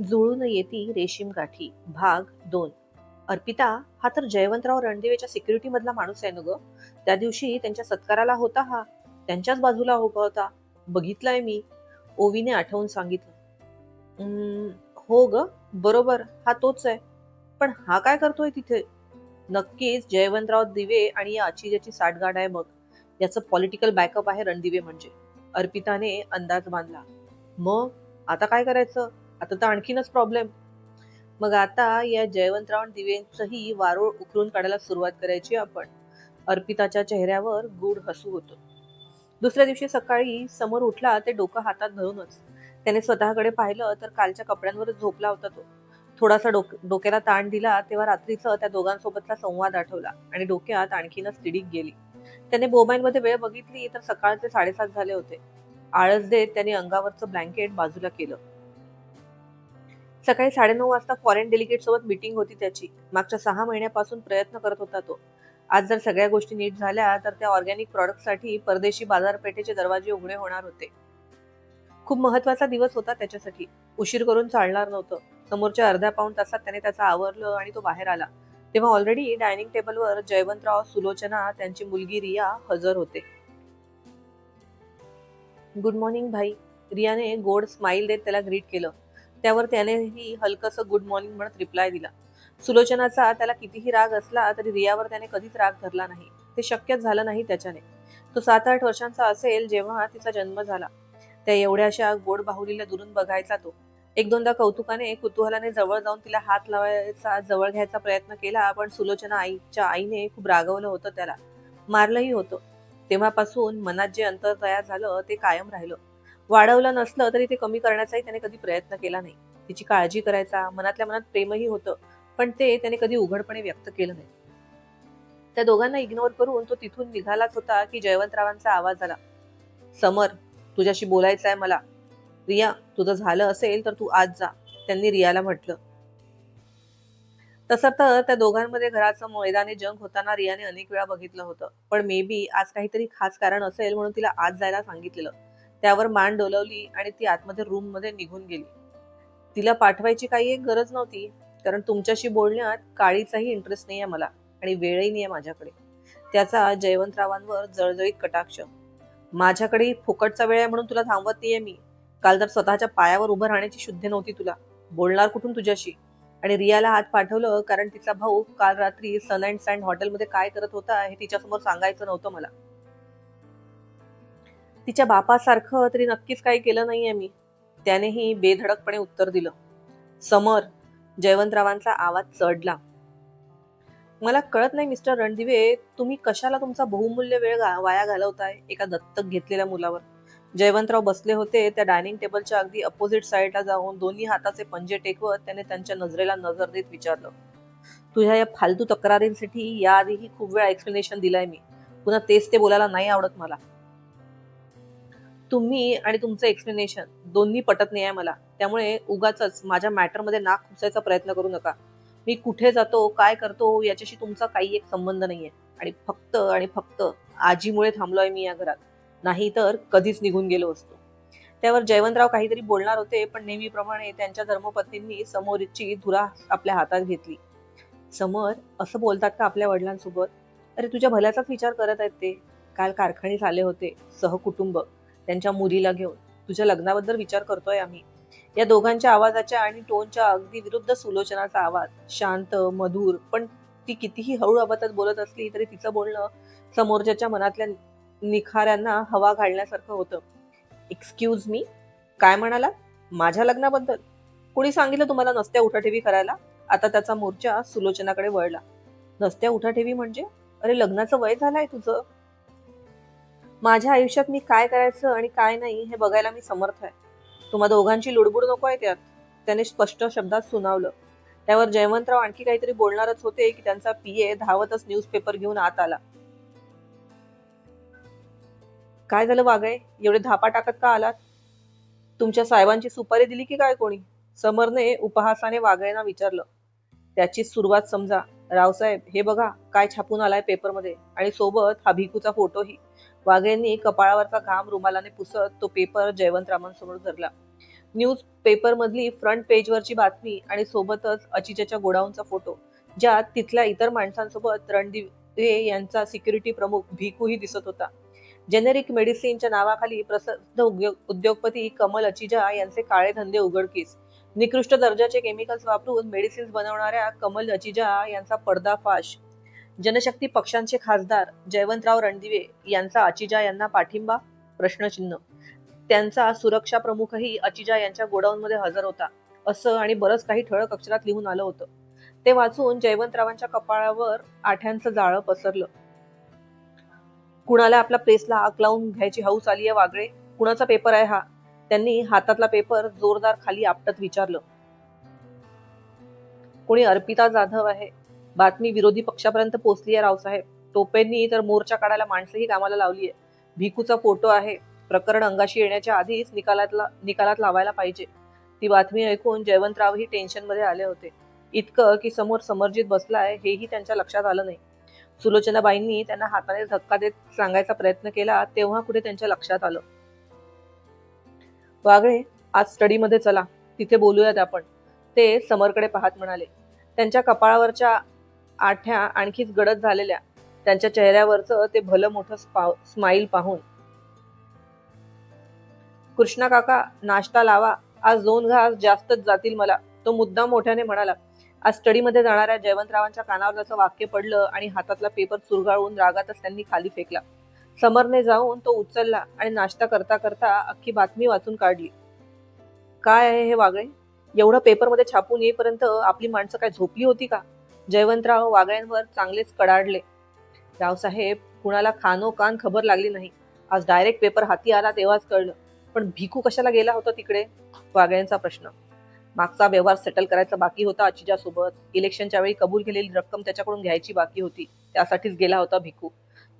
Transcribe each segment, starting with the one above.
जुळून येती रेशीम गाठी. भाग दोन. अर्पिता हा तर जयवंतराव रणदिवेच्या सिक्युरिटी मधला माणूस आहे ना ग? त्या दिवशी त्यांच्या सत्काराला होता हा. त्यांच्याच बाजूला उभा होता. बघितलाय मी. ओवीने आठवून सांगितलं. हो ग बरोबर हा तोच आहे. पण हा काय करतोय तिथे? नक्कीच जयवंतराव दिवे आणि या अचिजाची साठगाठ आहे मग याचं पॉलिटिकल बॅकअप आहे रणदिवे म्हणजे. अर्पिताने अंदाज बांधला. मग आता काय करायचं? आता तर आणखीनच प्रॉब्लेम मग आता या जयवंतराव दिवेंचंही वारूळ उकरून काढायला सुरुवात करायची आपण. अर्पिताच्या चेहऱ्यावर गूढ हसू होतं. दुसऱ्या दिवशी सकाळी समोर उठला ते डोकं हातात धरूनच. त्याने स्वतःकडे पाहिलं तर कालच्या कपड्यांवर झोपला होता तो. थोडासा डोक डोक्याला ताण दिला तेव्हा रात्रीचं त्या दोघांसोबतचा संवाद आठवला आणि डोक्यात आणखीनच तिडीक गेली. त्याने मोबाईलमध्ये वेळ बघितली तर सकाळचे साडेसात झाले होते. आळस देत त्याने अंगावरचं ब्लँकेट बाजूला केलं. सकाळी साडेनऊ वाजता फॉरेन डेलिगेट सोबत मीटिंग होती त्याची. मागच्या सहा महिन्यापासून प्रयत्न करत होता तो. आज जर सगळ्या गोष्टी नीट झाल्या तर त्या ऑर्गॅनिक प्रॉडक्टसाठी परदेशी बाजारपेठेचे दरवाजे उघडे होणार होते. खूप महत्त्वाचा दिवस होता त्याच्यासाठी. उशीर करून चालणार नव्हतं. समोरच्या अर्ध्या पाऊण तासात त्याने त्याचा आवरलं आणि तो बाहेर आला. तेव्हा ऑलरेडी डायनिंग टेबलवर जयवंतराव सुलोचना त्यांची मुलगी रिया हजर होते. गुड मॉर्निंग भाई. रियाने गोड स्माइल देत त्याला ग्रीट केलं. त्यावर त्यानेही हलकसं गुड मॉर्निंग म्हणत रिप्लाय दिला. सुलोचनाचा त्याला कितीही राग असला तरी रियावर त्याने कधीच राग धरला नाही. ते शक्यच झालं नाही त्याच्याने. तो सात आठ वर्षांचा असेल जेव्हा तिचा जन्म झाला. त्या एवढ्याशा गोड बाहुलीला दुरून बघायचा तो. एक दोनदा कौतुकाने कुतूहलाने जवळ जाऊन तिला हात लावायचा जवळ घ्यायचा प्रयत्न केला पण सुलोचना आईच्या आईने खूप रागवलं होतं त्याला. मारलंही होतं. तेव्हापासून मनात जे अंतर तयार झालं ते कायम राहिलं. वाढवलं नसलं तरी ते कमी करण्याचाही त्याने कधी प्रयत्न केला नाही. तिची काळजी करायचा मनातल्या मनात प्रेमही होतं पण ते त्याने कधी उघडपणे व्यक्त केलं नाही. त्या दोघांना इग्नोर करून तो तिथून निघालाच होता की जयवंतरावांचा आवाज आला. समर तुझ्याशी बोलायचं आहे मला. रिया तुझं झालं असेल तर तू आज जा त्यांनी रियाला म्हटलं. तसं तर त्या दोघांमध्ये घराचं मैदानी जंग होताना रियाने अनेक वेळा बघितलं होतं पण मे बी आज काहीतरी खास कारण असेल म्हणून तिला आज जायला सांगितलेलं. त्यावर मान डोलवली आणि ती आतमध्ये रूममध्ये निघून गेली. तिला पाठवायची काही एक गरज नव्हती कारण तुमच्याशी बोलण्यात काळीचाही इंटरेस्ट नाहीये मला आणि वेळही नाहीये माझ्याकडे. त्याचा जयवंतरावांवर जळजळीत कटाक्ष. माझ्याकडे फुकटचा वेळ आहे म्हणून तुला थांबवत नाहीये मी. काल तर स्वतःच्या पायावर उभं राहण्याची शुद्ध नव्हती तुला. बोलणार कुठून तुझ्याशी? आणि रियाला हात पाठवलं कारण तिचा भाऊ काल रात्री सन अँड सँड हॉटेलमध्ये काय करत होता हे तिच्यासमोर सांगायचं नव्हतं मला. तिच्या बापासारखं तरी नक्कीच काही केलं नाहीये मी. त्यानेही बेधडकपणे उत्तर दिलं. समर जयवंतरावांचा आवाज चढला. मला कळत नाही मिस्टर रणदिवे तुम्ही कशाला तुमचा बहुमूल्य वेळ वाया घालवताय एका दत्तक घेतलेल्या मुलावर? जयवंतराव बसले होते त्या डायनिंग टेबलच्या अगदी अपोजिट साईडला जाऊन दोन्ही हाताचे पंजे टेकवत त्याने त्यांच्या नजरेला नजर देत विचारलं तुझ्या या फालतू तक्रारींसाठी याआधीही खूप वेळा एक्सप्लेनेशन दिलाय मी. पुन्हा तेच ते बोलायला नाही आवडत मला. तुम्ही आणि तुमचं एक्सप्लेनेशन दोन्ही पटत नाही आहे मला. त्यामुळे उगाच माझ्या मॅटरमध्ये नाक खुसायचा प्रयत्न करू नका. मी कुठे जातो काय करतो याच्याशी तुमचा काही एक संबंध नाहीये. आणि फक्त आणि फक्त आजीमुळे थांबलोय मी या घरात. नाही तर कधीच निघून गेलो असतो. त्यावर जयवंतराव काहीतरी बोलणार होते पण नेहमीप्रमाणे त्यांच्या धर्मपत्नींनी समोरची धुरा आपल्या हातात घेतली. समर असं बोलतात का आपल्या वडिलांसोबत? अरे तुझ्या भल्याचाच विचार करत आहेत ते. काल कारखानीस आले होते सहकुटुंब. त्यांच्या मुलीला घेऊन. तुझ्या लग्नाबद्दल विचार करतोय आम्ही. या दोघांच्या आवाजाच्या आणि टोनच्या अगदी विरुद्ध सुलोचनाचा आवाज शांत मधुर पण ती कितीही हळू आवाजात बोलत असली तरी तिचं बोलणं समोरच्याच्या मनातल्या निखाऱ्यांना हवा घालण्यासारखं होतं. एक्सक्यूज मी काय म्हणाला माझ्या लग्नाबद्दल? कुणी सांगितलं तुम्हाला नसत्या उठाठेवी करायला? आता त्याचा मोर्चा सुलोचनाकडे वळला. नसत्या उठाठेवी म्हणजे? अरे लग्नाचं वय झालंय तुझं. माझ्या आयुष्यात मी काय करायचं आणि काय नाही हे बघायला मी समर्थ आहे. तुम्हा दोघांची लुडबुड नको आहे त्यात. त्याने स्पष्ट शब्दात सुनावलं. त्यावर जयवंतराव आणखी काहीतरी बोलणारच होते की त्यांचा पीए धावतच न्यूजपेपर घेऊन आत आला. काय झालं वागळे एवढे धापा टाकत का आलात? तुमच्या साहेबांची सुपारी दिली की काय कोणी? समरने उपहासाने वागळेना विचारलं. त्याची सुरुवात समजा. रावसाहेब हे बघा काय छापून आलाय पेपरमध्ये आणि सोबत हा भिकूचा फोटोही वाघेंनी कपाळावरचा घाम रुमालाने पुसत तो पेपर जयवंतरामांसमोर धरला. न्यूज पेपर मधली फ्रंट पेजवरची बातमी आणि सोबतच अचिजाच्या गोडाऊनचा फोटो ज्यात तिथल्या इतर माणसांसोबत रणदिवे यांचा सिक्युरिटी प्रमुख भिकूही दिसत होता. जेनेरिक मेडिसिनच्या नावाखाली प्रसिद्ध उद्योगपती कमल अचिजा यांचे काळे धंदे उघडकीस. निकृष्ट दर्जाचे केमिकल्स वापरून मेडिसिन्स बनवणाऱ्या कमल अचिजा यांचा पर्दाफाश. जनशक्ती पक्षांचे खासदार जयवंतराव रणदिवे यांचा अचिजा यांना पाठिंबा? प्रश्नचिन्ह. त्यांचा सुरक्षा प्रमुखही अचिजा यांच्या गोडाऊनमध्ये हजर होता. असं आणि बरंच काही ठळक अक्षरात लिहून आलं होतं. ते वाचून जयवंतरावांच्या कपाळावर आठ्यांचं जाळं पसरलं. कुणाला आपला प्रेसला आग लावून घ्यायची हौस आली आहे वागळे? कुणाचा पेपर आहे हा? त्यांनी हातातला पेपर जोरदार खाली आपटत विचारलं. कोणी अर्पिता जाधव आहे? बातमी विरोधी पक्षापर्यंत पोहोचली आहे रावसाहेब. टोपेंनी तर मोर्चा काढायला माणसंही कामाला लावली आहे भिकूचा फोटो आहे. प्रकरण अंगाशी येण्याच्या आधीच निकालातला निकालात लावायला पाहिजे. ती बातमी ऐकून जयवंतरावही टेन्शनमध्ये आले होते. इतकं की समोर समर्जित बसलाय हेही त्यांच्या लक्षात आलं नाही. सुलोचनाबाईंनी त्यांना हाताने धक्का देत सांगायचा प्रयत्न केला तेव्हा कुठे त्यांच्या लक्षात आलं. वागळे आज स्टडीमध्ये चला. तिथे बोलूयात आपण. ते समरकडे पाहत म्हणाले. त्यांच्या कपाळावरच्या आठ्या आणखीच गडद झालेल्या त्यांच्या चेहऱ्यावरचं ते भलं मोठं स्माईल पाहून. कृष्णा काका नाश्ता लावा. आज दोन घास जास्तच जातील मला. तो मुद्दाम मोठ्याने म्हणाला आज स्टडीमध्ये जाणाऱ्या जयवंतरावांच्या कानावर त्याचं वाक्य पडलं आणि हातातला पेपर चुरगाळून रागातच त्यांनी खाली फेकला. समरने जाऊन तो उचलला आणि नाश्ता करता करता अख्खी बातमी वाचून काढली. काय आहे हे वागळे एवढं पेपरमध्ये छापून येईपर्यंत आपली माणसं काय झोपली होती का? जयवंतराव वागळ्यांवर चांगलेच कडाडले. रावसाहेब कुणाला खानो कान खबर लागली नाही. आज डायरेक्ट पेपर हाती आला तेव्हाच कळलं. पण भिकू कशाला गेला होता तिकडे? वागळ्यांचा प्रश्न. मागचा व्यवहार सेटल करायचा बाकी होता अचिजा सोबत इलेक्शनच्या वेळी कबूल केलेली रक्कम त्याच्याकडून घ्यायची बाकी होती. त्यासाठीच गेला होता भिकू.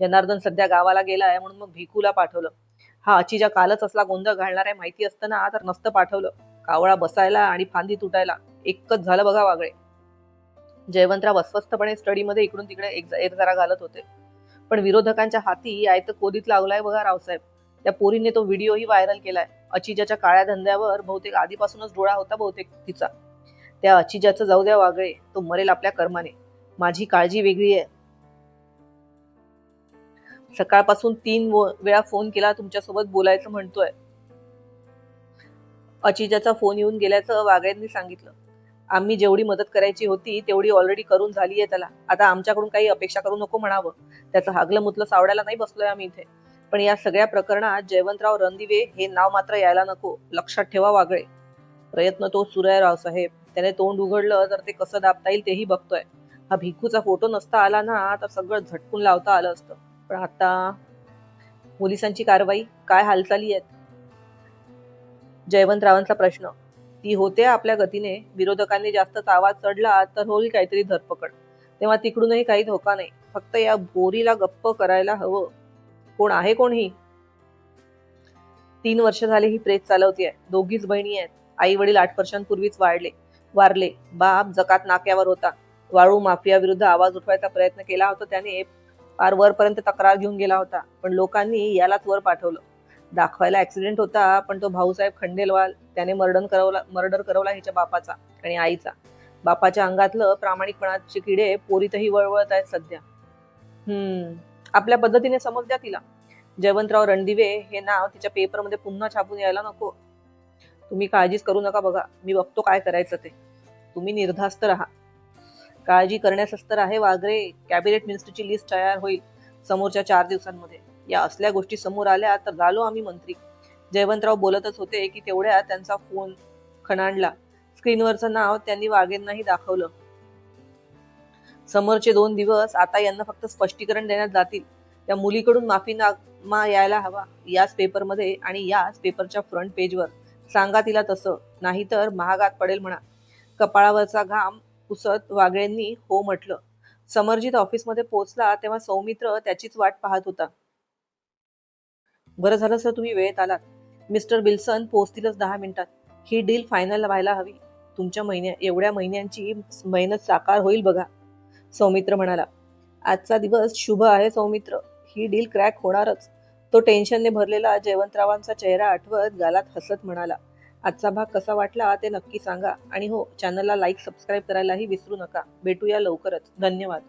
जनार्दन सध्या गावाला गेला आहे म्हणून मग भिकूला पाठवलं. हा अचिजा कालच असला गोंधळ घालणार आहे माहिती असताना तर नसतं पाठवलं. कावळा बसायला आणि फांदी तुटायला. एकच झालं बघा वागळे. जयवंतराव अस्वस्थपणे स्टडीमध्ये इकडून तिकडे एक एक जरा घालत होते. पण विरोधकांच्या हाती आयत कोदीत लावलाय बघा रावसाहेब. त्या पोरीने तो व्हिडिओही व्हायरल केलाय. अचिजाच्या काळ्या धंद्यावर बहुतेक आधीपासूनच डोळा होता बहुतेक तिचा. त्या अचिजाचं जाऊ द्या वागळे तो मरेल आपल्या कर्माने. माझी काळजी वेगळी आहे. सकाळपासून तीन वेळा फोन केला तुमच्यासोबत बोलायचं म्हणतोय. अचिजाचा फोन येऊन गेल्याचं वागळ्यांनी सांगितलं. आम्ही जेवढी मदत करायची होती तेवढी ऑलरेडी करून झाली आहे त्याला. आता आमच्याकडून काही अपेक्षा करू नको म्हणावं. त्याचं हागलं मुतलं सावडायला नाही बसलोय आम्ही इथे. पण या सगळ्या प्रकरणात जयवंतराव रणदिवे हे नाव मात्र यायला नको. लक्षात ठेवा वागळे. प्रयत्न तो सुरू आहे रावसाहेब त्याने तोंड उघडलं तर ते कसं दाबता येईल तेही बघतोय. हा भिकूचा फोटो नसता आला ना तर सगळं झटकून लावता आलं असतं. पण आता पोलिसांची कारवाई काय हालचाली आहेत? जयवंतरावांचा प्रश्न. ती होते आपल्या गतीने. विरोधकांनी जास्तच आवाज चढला तर होईल काहीतरी धरपकड. तेव्हा तिकडूनही काही धोका नाही. फक्त या बोरीला गप्प करायला हवं. कोण आहे कोण ही? तीन वर्ष झाले ही प्रेस चालवतीये. दोघीच बहिणी आहेत. आई वडील आठ वर्षांपूर्वीच वाढले. वारले. बाप जकात नाक्यावर होता. वाळू माफिया विरुद्ध आवाज उठवायचा प्रयत्न केला होता त्याने. फार वरपर्यंत तक्रार घेऊन गेला होता. पण लोकांनी यालाच वर पाठवलं. दाखवायला ऍक्सिडेंट होता पण तो भाऊसाहेब खंडेलवाल त्याने मर्डन करवला मर्डर करवला हिच्या बापाचा आणि आईचा. बापाच्या अंगातलं प्रामाणिकपणाचे किडे पोरीतही वळवळत आहेत सध्या. हम्म. आपल्या पद्धतीने समज द्या तिला. जयवंतराव रणदिवे हे नाव तिच्या पेपरमध्ये पुन्हा छापून यायला नको. तुम्ही काळजीच करू नका बघा. मी बघतो काय करायचं ते. तुम्ही निर्धास्त राहा. काळजी करण्यास तर आहे वागरे कॅबिनेट मिनिस्टरची लिस्ट तयार होईल समोरच्या चार दिवसांमध्ये. या असल्या गोष्टी समोर आल्या तर झालो आम्ही मंत्री. जयवंतराव बोलतच होते की तेवढ्या त्यांचा फोन खणाणला. स्क्रीनवरचं नाव त्यांनी वाघेंनाही दाखवलं. समोरचे दोन दिवस आता यांना फक्त स्पष्टीकरण देण्यात जातील. त्या मुलीकडून माफीनामा यायला हवा याच पेपरमध्ये आणि याच पेपरच्या फ्रंट पेजवर. सांगा तिला तसं नाहीतर महागात पडेल म्हणा. कपाळावरचा घाम पुसत वागळेंनी हो म्हटलं. समरजित ऑफिसमध्ये पोहोचला तेव्हा सौमित्र त्याचीच वाट पाहत होता. बरं झालं सर तुम्ही वेळेत आलात. मिस्टर विल्सन पोहोचतीलच दहा मिनिटात. ही डील फायनल व्हायला हवी. तुमच्या महिन्या एवढ्या महिन्यांची मेहनत साकार होईल बघा सौमित्र म्हणाला. आजचा दिवस शुभ आहे सौमित्र. ही डील क्रॅक होणारच. तो टेन्शनने भरलेला जयवंतरावांचा चेहरा आठवत गालात हसत म्हणाला. आजचा भाग कसा वाटला ते नक्की सांगा. आणि हो चॅनलला लाईक सबस्क्राईब करायलाही विसरू नका. भेटूया लवकरच. धन्यवाद.